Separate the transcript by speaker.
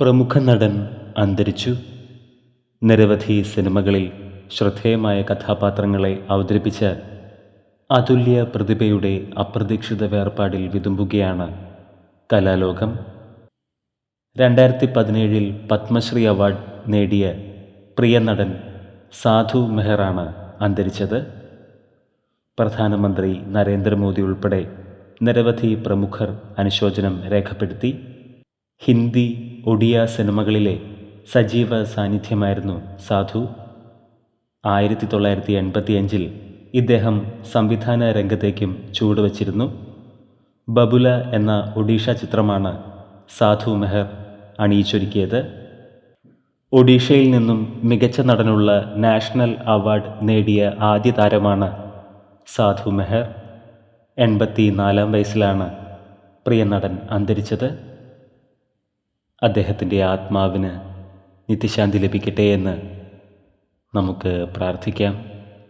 Speaker 1: പ്രമുഖ നടൻ അന്തരിച്ചു. നിരവധി സിനിമകളിൽ ശ്രദ്ധേയമായ കഥാപാത്രങ്ങളെ അവതരിപ്പിച്ച അതുല്യ പ്രതിഭയുടെ അപ്രതീക്ഷിത വേർപാടിൽ വിതുമ്പുകയാണ് കലാലോകം. രണ്ടായിരത്തി പതിനേഴിൽ പത്മശ്രീ അവാർഡ് നേടിയ പ്രിയ നടൻ സാധു മെഹറാണ് അന്തരിച്ചത്. പ്രധാനമന്ത്രി നരേന്ദ്രമോദി ഉൾപ്പെടെ നിരവധി പ്രമുഖർ അനുശോചനം രേഖപ്പെടുത്തി. ഹിന്ദി ഒഡിയ സിനിമകളിലെ സജീവ സാന്നിധ്യമായിരുന്നു സാധു. ആയിരത്തി തൊള്ളായിരത്തി എൺപത്തിയഞ്ചിൽ ഇദ്ദേഹം സംവിധാന രംഗത്തേക്കും ചുവടുവച്ചിരുന്നു. ബബുല എന്ന ഒഡീഷ ചിത്രമാണ് സാധു മെഹർ അണിയിച്ചൊരുക്കിയത്. ഒഡീഷയിൽ നിന്നും മികച്ച നടനുള്ള നാഷണൽ അവാർഡ് നേടിയ ആദ്യ താരമാണ് സാധു മെഹർ. എൺപത്തി നാലാം വയസ്സിലാണ് പ്രിയ നടൻ അന്തരിച്ചത്. അദ്ദേഹത്തിന്റെ ആത്മാവിന് നിത്യശാന്തി ലഭിക്കട്ടെ എന്ന് നമുക്ക് പ്രാർത്ഥിക്കാം.